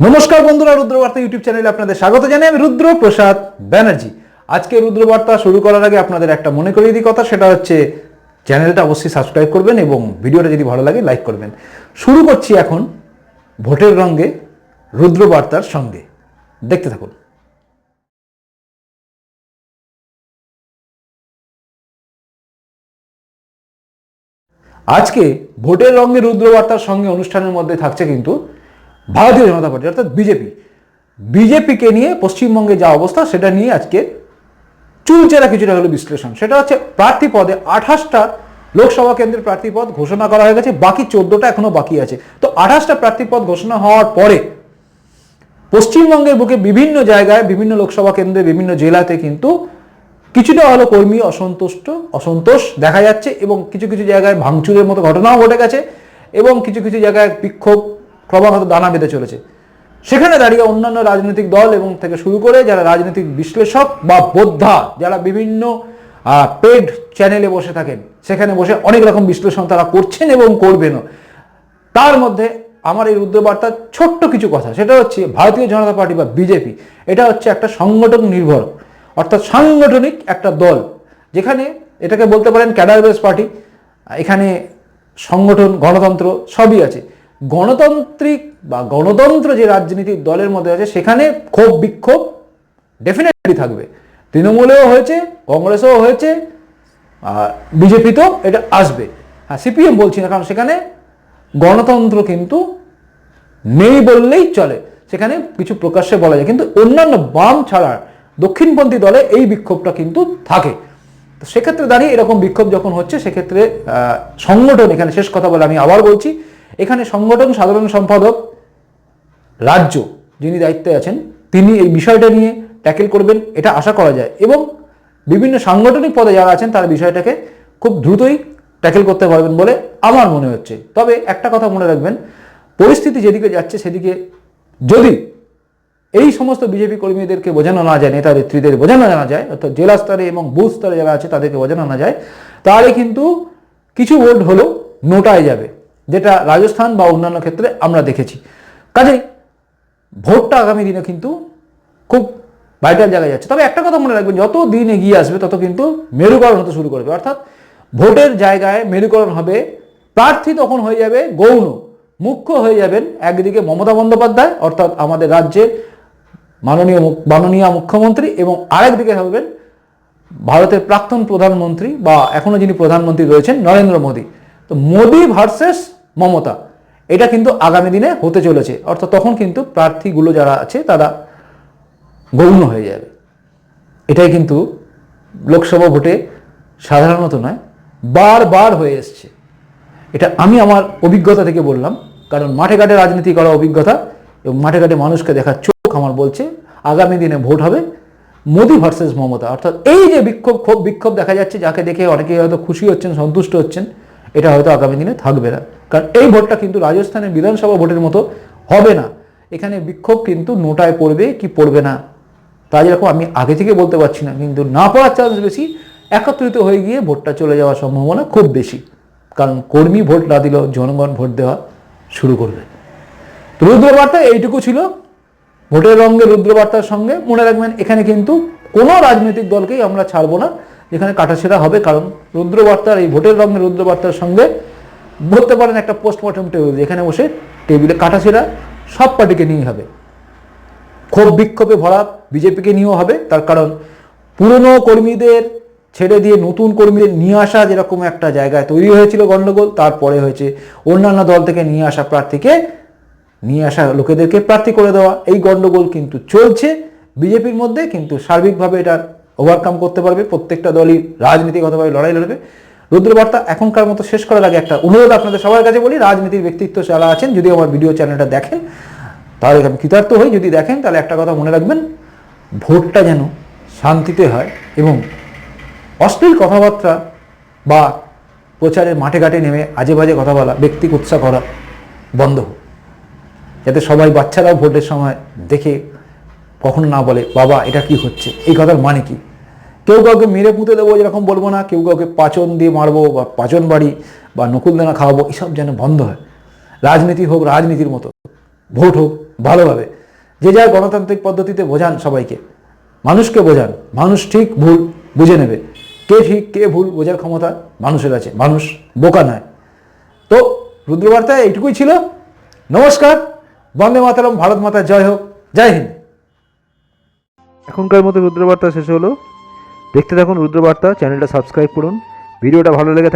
নমস্কার বন্ধুরা, রুদ্রবার্তা ইউটিউব চ্যানেলে আপনাদের স্বাগত জানাই আমি রুদ্র প্রসাদ ব্যানার্জি। আজকে রুদ্রবার্তা শুরু করার আগে আপনাদের একটা মনে করিয়ে দিই কথা, সেটা হচ্ছে চ্যানেলটা অবশ্যই সাবস্ক্রাইব করবেন এবং ভিডিওটা যদি ভালো লাগে, লাইক করবেন। শুরু করছি এখন ভোটের রঙে রুদ্রবার্তার সঙ্গে। দেখতে থাকুন। আজকে ভোটের রঙে রুদ্রবার্তার সঙ্গে অনুষ্ঠানের মধ্যে থাকছে কিন্তু ভারতীয় জনতা পার্টি, অর্থাৎ বিজেপি। বিজেপিকে নিয়ে পশ্চিমবঙ্গে যা অবস্থা, সেটা নিয়ে আজকে চুলচেরা কিছুটা হলো বিশ্লেষণ। সেটা হচ্ছে প্রার্থী পদে আঠাশটা লোকসভা কেন্দ্রের প্রার্থী পদ ঘোষণা করা হয়ে গেছে, বাকি চোদ্দটা এখনও বাকি আছে। তো আঠাশটা প্রার্থী পদ ঘোষণা হওয়ার পরে পশ্চিমবঙ্গের বুকে বিভিন্ন জায়গায়, বিভিন্ন লোকসভা কেন্দ্রে, বিভিন্ন জেলাতে কিন্তু কিছুটা হলো কর্মী অসন্তুষ্ট, অসন্তোষ দেখা যাচ্ছে এবং কিছু কিছু জায়গায় ভাঙচুরের মতো ঘটনাও ঘটে গেছে এবং কিছু কিছু জায়গায় বিক্ষোভ ক্রমাগত দানা বেঁধে চলেছে। সেখানে দাঁড়িয়ে অন্যান্য রাজনৈতিক দল এবং থেকে শুরু করে যারা রাজনৈতিক বিশ্লেষক বা বোদ্ধা, যারা বিভিন্ন পেড চ্যানেলে বসে থাকেন, সেখানে বসে অনেক রকম বিশ্লেষণ তারা করছেন এবং করবেনও। তার মধ্যে আমার এই রুদ্রবার্তার ছোট্ট কিছু কথা, সেটা হচ্ছে ভারতীয় জনতা পার্টি বা বিজেপি, এটা হচ্ছে একটা সংগঠন নির্ভর, অর্থাৎ সাংগঠনিক একটা দল, যেখানে এটাকে বলতে পারেন ক্যাডার বেস পার্টি, এখানে সংগঠন, গণতন্ত্র সবই আছে। গণতান্ত্রিক বা গণতন্ত্র যে রাজনীতির দলের মধ্যে আছে, সেখানে ক্ষোভ, বিক্ষোভ ডেফিনেটলি থাকবে। তৃণমূলেও হয়েছে, কংগ্রেসেও হয়েছে বিজেপিতেও এটা আসবে। হ্যাঁ সিপিএম বলছি না, কারণ সেখানে গণতন্ত্র কিন্তু নেই বললেই চলে। সেখানে কিছু প্রকাশ্যে বলা যায়, কিন্তু অন্যান্য বাম ছাড়া দক্ষিণপন্থী দলে এই বিক্ষোভটা কিন্তু থাকে। তো সেক্ষেত্রে দাঁড়িয়ে এরকম বিক্ষোভ যখন হচ্ছে, সেক্ষেত্রে সংগঠন এখানে শেষ কথা বলে আমি আবার বলছি এখানে সংগঠন সাধারণ সম্পাদক, রাজ্য যিনি দায়িত্বে আছেন, তিনি এই বিষয়টা নিয়ে ট্যাকেল করবেন, এটা আশা করা যায়। এবং বিভিন্ন সাংগঠনিক পদে যারা আছেন, তারা বিষয়টাকে খুব দ্রুতই ট্যাকেল করতে পারবেন বলে আমার মনে হচ্ছে। তবে একটা কথা মনে রাখবেন, পরিস্থিতি যেদিকে যাচ্ছে, সেদিকে যদি এই সমস্ত বিজেপি কর্মীদেরকে বোঝানো না যায়, নেতা নেত্রীদের বোঝানো না যায়, অর্থাৎ জেলা স্তরে এবং বুথ স্তরে যারা আছে, তাদেরকে বোঝানো না যায়, তাহলে কিন্তু কিছু ভোট হলো নোটায় যাবে। যেটা রাজস্থান বা অন্যান্য ক্ষেত্রে আমরা দেখেছি। কাজেই ভোটটা আগামী দিনে কিন্তু খুব ভাইটাল জায়গায় যাচ্ছে। তবে একটা কথা মনে রাখবেন, যত দিন এগিয়ে আসবে, তত কিন্তু মেরুকরণ হতে শুরু করবে। অর্থাৎ ভোটের জায়গায় মেরুকরণ হবে, প্রার্থী তখন হয়ে যাবে গৌণ, মুখ্য হয়ে যাবেন একদিকে মমতা বন্দ্যোপাধ্যায়, অর্থাৎ আমাদের রাজ্যের মাননীয় মাননীয় মুখ্যমন্ত্রী এবং আরেকদিকে হবেন ভারতের প্রাক্তন প্রধানমন্ত্রী বা এখনও যিনি প্রধানমন্ত্রী রয়েছেন নরেন্দ্র মোদী। তো মোদী ভার্সেস মমতা। এটা কিন্তু আগামী দিনে হতে চলেছে। অর্থাৎ তখন কিন্তু প্রার্থীগুলো যারা আছে, তারা গৌণ হয়ে যাবে। এটাই কিন্তু লোকসভা ভোটে সাধারণত নয়, বারবার হয়ে এসছে। এটা আমি আমার অভিজ্ঞতা থেকে বললাম, কারণ মাঠে ঘাটে রাজনীতি করা অভিজ্ঞতা এবং মাঠে ঘাটে মানুষকে দেখার চোখ আমার বলছে, আগামী দিনে ভোট হবে মোদি ভার্সেস মমতা। অর্থাৎ এই যে বিক্ষোভ, ক্ষোভ, বিক্ষোভ দেখা যাচ্ছে, যাকে দেখে অনেকে হয়তো খুশি হচ্ছেন, সন্তুষ্ট হচ্ছেন। এটা হয়তো আগামী দিনে থাকবে না। কারণ এই ভোটটা কিন্তু রাজস্থানের বিধানসভা ভোটের মতো হবে না। এখানে বিক্ষোভ কিন্তু নোটায় পড়বে কি পড়বে না? তা যেরকম আমি আগে থেকে বলতে পারছি না, কিন্তু না পড়ার চান্স বেশি। একত্রিত হয়ে গিয়ে ভোটটা চলে যাওয়ার সম্ভাবনা খুব বেশি। কারণ কর্মী ভোট না দিলেও জনগণ ভোট দেওয়া শুরু করবে। রুদ্রবার্তা এইটুকু ছিল। ভোটের রঙে রুদ্রবার্তার সঙ্গে মনে রাখবেন, এখানে কিন্তু কোনো রাজনৈতিক দলকেই আমরা ছাড়বো না, যেখানে কাটাছেড়া হবে, কারণ রুদ্রবার্তার, এই ভোটের রঙে রুদ্রবার্তার সঙ্গে বলতে পারেন একটা পোস্টমর্টম টেবিল এখানে বসে টেবিলে কাটাছেড়া সব পার্টিকে নিয়ে হবে। ক্ষোভ বিক্ষোভে ভরা বিজেপিকে নিয়েও হবে, তার কারণ পুরনো কর্মীদের ছেড়ে দিয়ে নতুন কর্মীদের নিয়ে আসা যেরকম একটা জায়গায় তৈরি হয়েছিল গণ্ডগোল তারপরে হয়েছে অন্যান্য দল থেকে নিয়ে আসা প্রার্থীকে, নিয়ে আসা লোকেদেরকে প্রার্থী করে দেওয়া। এই গণ্ডগোল কিন্তু চলছে। বিজেপির মধ্যে কিন্তু সার্বিকভাবে এটা ওভারকাম করতে পারবে, প্রত্যেকটা দলই রাজনীতিগতভাবে লড়াই লড়বে। রুদ্রবার্তা, এখনকার মতো শেষ করার আগে একটা অনুরোধ আপনাদের সবার কাছে বলি, রাজনীতির ব্যক্তিত্ব যারা আছেন যদি আমার ভিডিও চ্যানেলটা দেখেন, তাহলে আমি কৃতার্থ হই। যদি দেখেন, তাহলে একটা কথা মনে রাখবেন, ভোটটা যেন শান্তিতে হয় এবং অশ্লীল কথাবার্তা বা প্রচারের মাঠে ঘাটে নেমে আজে বাজে কথা বলা ব্যক্তি উৎসাহ করা বন্ধ হোক। যাতে সবাই বাচ্চারাও ভোটের সময় দেখে কখনো না বলে, বাবা, এটা কি হচ্ছে? এই কথার মানে কি? কেউ কাউকে মেরে পুঁতে দেবো এরকম বলব না, কেউ কাউকে পাচন দিয়ে মারবো বা পাচন বাড়ি বা নকুলদানা খাওয়াবো, এসব যেন বন্ধ হয়। রাজনীতি হোক, রাজনীতির মতো। ভোট হোক, ভালোভাবে। যে যা গণতান্ত্রিক পদ্ধতিতে বোঝান সবাইকে। মানুষকে বোঝান। মানুষ ঠিক ভুল বুঝে নেবে। কে ঠিক, কে ভুল বোঝার ক্ষমতা মানুষের আছে। মানুষ বোকা নয়। তো রুদ্রবার্তায় এইটুকুই ছিল। নমস্কার। বন্দে মাতারম, ভারত মাতা, জয় হোক। জয় হিন্দ। এখনকার মতো রুদ্রবার্তা শেষ হলো। দেখতে থাকুন রুদ্রবার্তা চ্যানেলটা সাবস্ক্রাইব করুন। ভিডিওটা ভালো লেগে